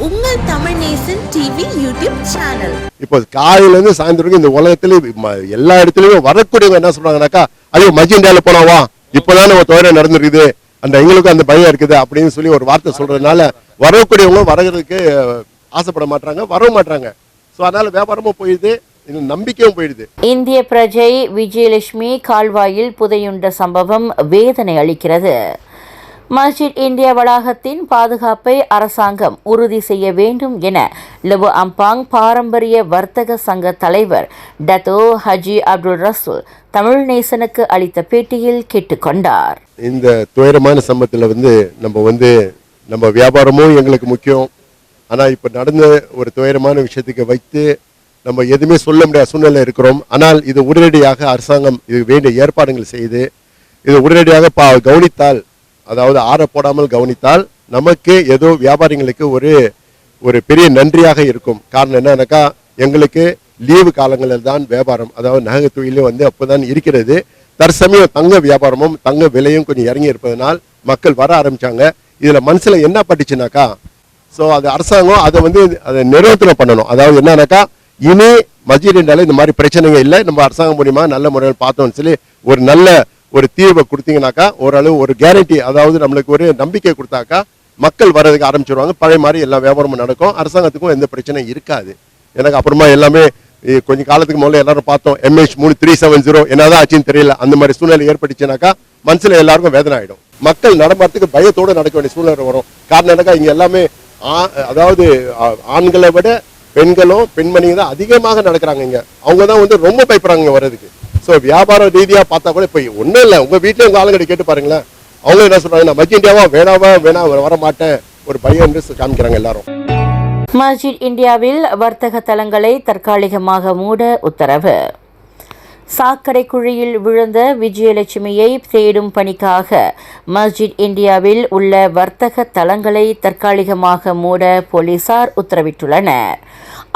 உங்கள் Tamil Nesan TV YouTube channel. இப்போ காலையில இருந்து சாயந்தரம் வரைக்கும் இந்த உலகத்துல எல்லா இடத்துலயும் வரக்கூடியவங்க என்ன சொல்றாங்கன்னாக்கா ஐயோ மஜிண்டியால போனாவா இப்பதானே ஒரு துயர நடந்துருக்குது. அந்த எங்களுக்கும் அந்த பயம் இருக்குது அப்படின்னு சொல்லி ஒரு வார்த்தை சொல்றதுனால வரக்கூடியவங்க வரகிறதுக்கு அஹ், ஆசைப்பட மாட்டாங்க வரவும் மாட்டாங்க ஸோ அதனால வியாபாரமும் போயிடுது நம்பிக்கையும் போயிடுது. இந்திய பிரஜை விஜயலட்சுமி கால்வாயில் புதையுண்ட சம்பவம் வேதனை அளிக்கிறது. மஸ்ஜித் இந்தியா வளாகத்தின் பாதுகாப்பை அரசாங்கம் உறுதி செய்ய வேண்டும் என லெபு அம்பாங் பாரம்பரிய வர்த்தக சங்க தலைவர் டத்தோ ஹஜி அப்துல் ரசூல் தமிழ் நேசனுக்கு அளித்த பேட்டியில் கேட்டுக்கொண்டார் இந்த துயரமான சம்பவத்தில் வந்து நம்ம வந்து நம்ம வியாபாரமும் எங்களுக்கு முக்கியம். ஆனால் இப்போ நடந்த ஒரு துயரமான விஷயத்துக்கு வைத்து நம்ம எதுவுமே சொல்ல முடியாத சூழ்நிலை இருக்கிறோம். ஆனால் இது உடனடியாக அரசாங்கம் இது வேண்டிய ஏற்பாடுகள் செய்து இது உடனடியாக பா கவனித்தால் அதாவது ஆற போடாமல் கவனித்தால் நமக்கு ஏதோ வியாபாரிகளுக்கு ஒரு ஒரு பெரிய நன்றியாக இருக்கும். காரணம் என்னன்னாக்கா எங்களுக்கு லீவு காலங்களில் தான் வியாபாரம் அதாவது நகை தொழிலும் வந்து அப்போதான் இருக்கிறது. தற்சமயம் தங்க வியாபாரமும் தங்க விலையும் கொஞ்சம் இறங்கி இருப்பதனால் மக்கள் வர ஆரம்பிச்சாங்க. இதில் மனசில் என்ன பட்டுச்சுனாக்கா ஸோ அது அரசாங்கம் அதை வந்து அதை நிறுவனத்தில் பண்ணணும். அதாவது என்னன்னாக்கா இனி மஸ்ஜிதுனால இந்த மாதிரி பிரச்சனைகள் இல்லை. நம்ம அரசாங்கம் மூலியமாக நல்ல முறையில் பார்த்தோம்னு சொல்லி ஒரு நல்ல ஒரு தீர்வை கொடுத்தீங்கன்னாக்கா ஓரளவு ஒரு கேரண்டி அதாவது நம்மளுக்கு ஒரு நம்பிக்கை கொடுத்தாக்கா மக்கள் வர்றதுக்கு ஆரம்பிச்சிருவாங்க. பழைய மாதிரி எல்லா வியாபாரமும் நடக்கும். அரசாங்கத்துக்கும் எந்த பிரச்சனையும் இருக்காது. எனக்கு அப்புறமா எல்லாமே கொஞ்சம் கொஞ்ச காலத்துக்கு முதல்ல எல்லாரும் பார்த்தோம். எம்ஹெச் மூணு த்ரீ செவன் ஜீரோ என்னதான் ஆச்சுன்னு தெரியல. அந்த மாதிரி சூழ்நிலை ஏற்பட்டுச்சுனாக்கா மனசுல எல்லாருக்கும் வேதனை ஆயிடும். மக்கள் நடமாட்டத்துக்கு பயத்தோடு நடக்க வேண்டிய சூழ்நிலை வரும். காரணம் என்னக்கா இங்க எல்லாமே அதாவது ஆண்களை விட பெண்களும் பெண்மணியும் தான் அதிகமாக நடக்கிறாங்க இங்க. அவங்க தான் வந்து ரொம்ப பயப்படுறாங்க வர்றதுக்கு. ஸோ வியாபார ரீதியாக பார்த்தா கூட இப்போ ஒன்றும் இல்லை. உங்க வீட்டிலே உங்கள் ஆளுங்கடி கேட்டு பாருங்களேன். அவங்க என்ன சொல்கிறாங்க நான் மஜ் இந்தியாவா வேணாவா வேணா வர மாட்டேன் ஒரு பயம் என்று காமிக்கிறாங்க எல்லாரும். மஸ்ஜித் இந்தியாவில் வர்த்தக தலங்களை தற்காலிகமாக மூட உத்தரவு. சாக்கடை குழியில் விழுந்த விஜயலட்சுமியை தேடும் பணிக்காக மஸ்ஜித் இந்தியாவில் உள்ள வர்த்தக தலங்களை தற்காலிகமாக மூட போலீசார் உத்தரவிட்டுள்ளனர்.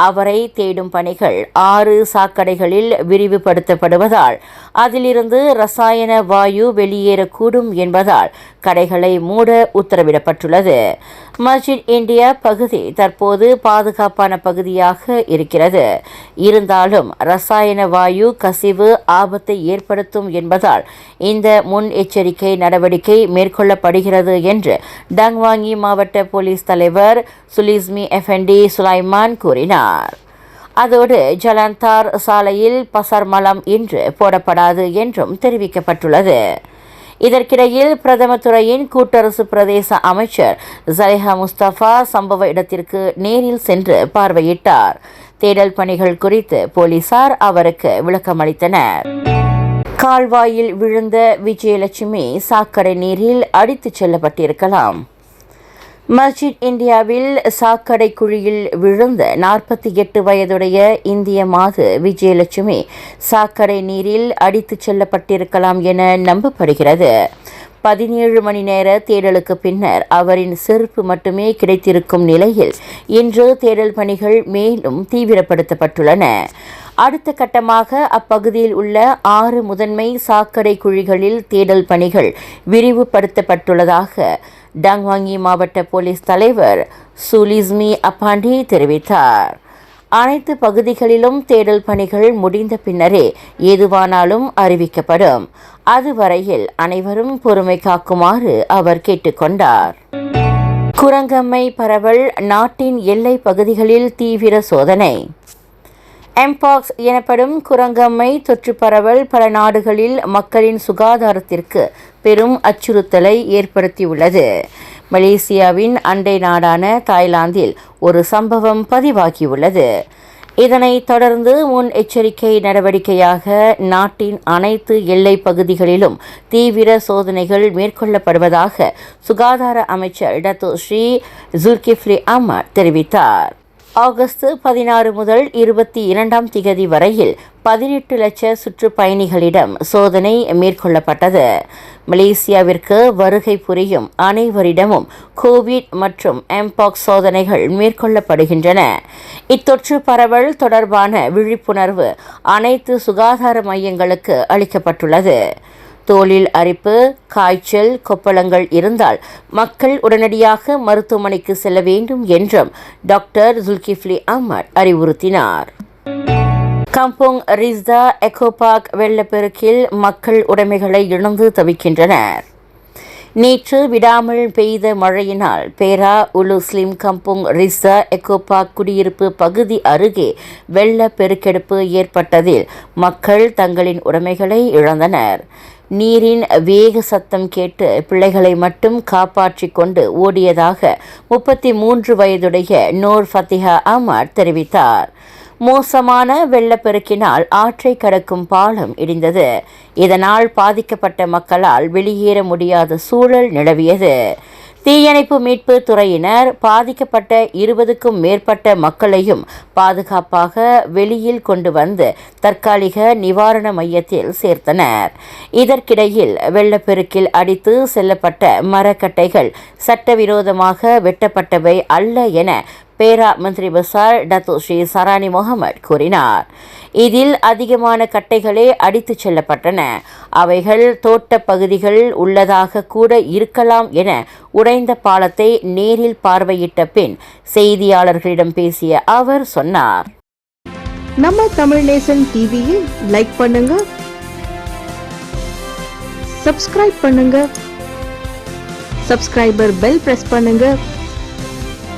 அவரை தேடும் பணிகள் ஆறு சாக்கடைகளில் விரிவுபடுத்தப்படுவதால் அதிலிருந்து ரசாயன வாயு வெளியேறக்கூடும் என்பதால் கடைகளை மூட உத்தரவிடப்பட்டுள்ளது. மஸ்ஜித் இந்தியா பகுதி தற்போது பாதுகாப்பான பகுதியாக இருக்கிறது. இருந்தாலும் ரசாயன வாயு கசிவு ஆபத்தை ஏற்படுத்தும் என்பதால் இந்த முன் எச்சரிக்கை நடவடிக்கை மேற்கொள்ளப்படுகிறது என்று டங்வாங்கி மாவட்ட போலீஸ் தலைவர் சுலிஸ்மி எஃப்என்டி சுலைமான் கூறினார். அதோடு ஜலந்தார் சாலையில் பசர்மலம் இன்று போடப்படாது என்றும் தெரிவிக்கப்பட்டுள்ளது. இதற்கிடையில் பிரதம துறையின் கூட்டரசு பிரதேச அமைச்சர் ஜலேஹா முஸ்தபா சம்பவ இடத்திற்கு நேரில் சென்று பார்வையிட்டார். தேடல் பணிகள் குறித்து போலீசார் அவருக்கு விளக்கமளித்தனர். கால்வாயில் விழுந்த விஜயலட்சுமி சாக்கடை நீரில் அடித்துச் செல்லப்பட்டிருக்கலாம். மஸ்ஜித் இந்தியாவில் சாக்கடை குழியில் விழுந்த நாற்பத்தி எட்டு வயதுடைய இந்திய மாது விஜயலட்சுமி சாக்கடை நீரில் அடித்துச் செல்லப்பட்டிருக்கலாம் என நம்பப்படுகிறது. பதினேழு மணி நேர தேடலுக்கு பின்னர் அவரின் செருப்பு மட்டுமே கிடைத்திருக்கும் நிலையில் இன்று தேடல் பணிகள் மேலும் தீவிரப்படுத்தப்பட்டுள்ளன. அடுத்த கட்டமாக அப்பகுதியில் உள்ள ஆறு முதன்மை சாக்கடை குழிகளில் தேடல் பணிகள் விரிவுபடுத்தப்பட்டுள்ளதாக டாங்வாங்கி மாவட்ட போலீஸ் தலைவர் சுலிஸ்மி அப்பாண்டி தெரிவித்தார். அனைத்து பகுதிகளிலும் தேடல் பணிகள் முடிந்த பின்னரே எதுவானாலும் அறிவிக்கப்படும். அதுவரையில் அனைவரும் பொறுமை காக்குமாறு அவர் கேட்டுக்கொண்டார். குரங்கம்மை பரவல் நாட்டின் எல்லை பகுதிகளில் தீவிர சோதனை. எம்பாக்ஸ் எனப்படும் குரங்கம்மை தொற்று பரவல் பல நாடுகளில் மக்களின் சுகாதாரத்திற்கு பெரும் அச்சுறுத்தலை ஏற்படுத்தியுள்ளது. மலேசியாவின் அண்டை நாடான தாய்லாந்தில் ஒரு சம்பவம் பதிவாகியுள்ளது. இதனைத் தொடர்ந்து முன் எச்சரிக்கை நடவடிக்கையாக நாட்டின் அனைத்து எல்லை பகுதிகளிலும் தீவிர சோதனைகள் மேற்கொள்ளப்படுவதாக சுகாதார அமைச்சர் டத்தோ ஸ்ரீ ஜுல்கிஃப்லி அஹ்மத் தெரிவித்தார். ஆகஸ்ட் பதினாறு முதல் இருபத்தி இரண்டாம் திகதி வரையில் பதினெட்டு லட்ச சுற்றுப்பயணிகளிடம் சோதனை மேற்கொள்ளப்பட்டது. மலேசியாவிற்கு வருகை புரியும் அனைவரிடமும் கோவிட் மற்றும் எம்பாக்ஸ் சோதனைகள் மேற்கொள்ளப்படுகின்றன. இத்தொற்று பரவல் தொடர்பான விழிப்புணர்வு அனைத்து சுகாதார மையங்களுக்கு அளிக்கப்பட்டுள்ளது. தோலில் அரிப்பு காய்ச்சல் கொப்பளங்கள் இருந்தால் மக்கள் உடனடியாக மருத்துவமனைக்கு செல்ல வேண்டும் என்றும் டாக்டர் ஜுல்கிஃப்லி அஹ்மத் அறிவுறுத்தினார். கம்போங் ரிஸ்தா எக்கோபாக் வெள்ளப்பெருக்கில் மக்கள் உடைமைகளை இழந்து தவிக்கின்றனர். நேற்று விடாமல் பெய்த மழையினால் பேரா உலுஸ்லிம் கம்போங் ரிஸ்தா எக்கோ குடியிருப்பு பகுதி அருகே வெள்ள பெருக்கெடுப்பு ஏற்பட்டதில் மக்கள் தங்களின் உடைமைகளை இழந்தனர். நீரின் வேக சத்தம் கேட்டு பிள்ளைகளை மட்டும் காப்பாற்றி கொண்டு ஓடியதாக முப்பத்தி மூன்று வயதுடைய நூர் ஃபத்திஹா அமர் தெரிவித்தார். மோசமான வெள்ளப்பெருக்கினால் ஆற்றை கடக்கும் பாலம் இடிந்தது. இதனால் பாதிக்கப்பட்ட மக்களால் வெளியேற முடியாத சூழல் நிலவியது. தீயணைப்பு மீட்பு துறையினர் பாதிக்கப்பட்ட இருபதுக்கும் மேற்பட்ட மக்களையும் பாதுகாப்பாக வெளியில் கொண்டு வந்து தற்காலிக நிவாரண மையத்தில் சேர்த்தனர். இதற்கிடையில் வெள்ளப்பெருக்கில் அடித்து செல்லப்பட்ட மரக்கட்டைகள் சட்டவிரோதமாக வெட்டப்பட்டவை அல்ல என பேரா மந்திரி பசார் டத்து ஸ்ரீ சரானி முகமது கூறினார். இதில் அதிகமான கட்டைகளே அடித்துச் செல்லப்பட்டன. அவைகள் தோட்ட பகுதிகள் உள்ளதாக கூட இருக்கலாம் என உடைந்த பாலத்தை நேரில் பார்வையிட்ட பின் செய்தியாளர்களிடம் பேசிய அவர் சொன்னார். நம்ம தமிழ் நேசன் டிவியை லைக் பண்ணுங்க. சப்ஸ்கிரைப் பண்ணுங்க. சப்ஸ்கிரைபர் பெல் பிரஸ் பண்ணுங்க.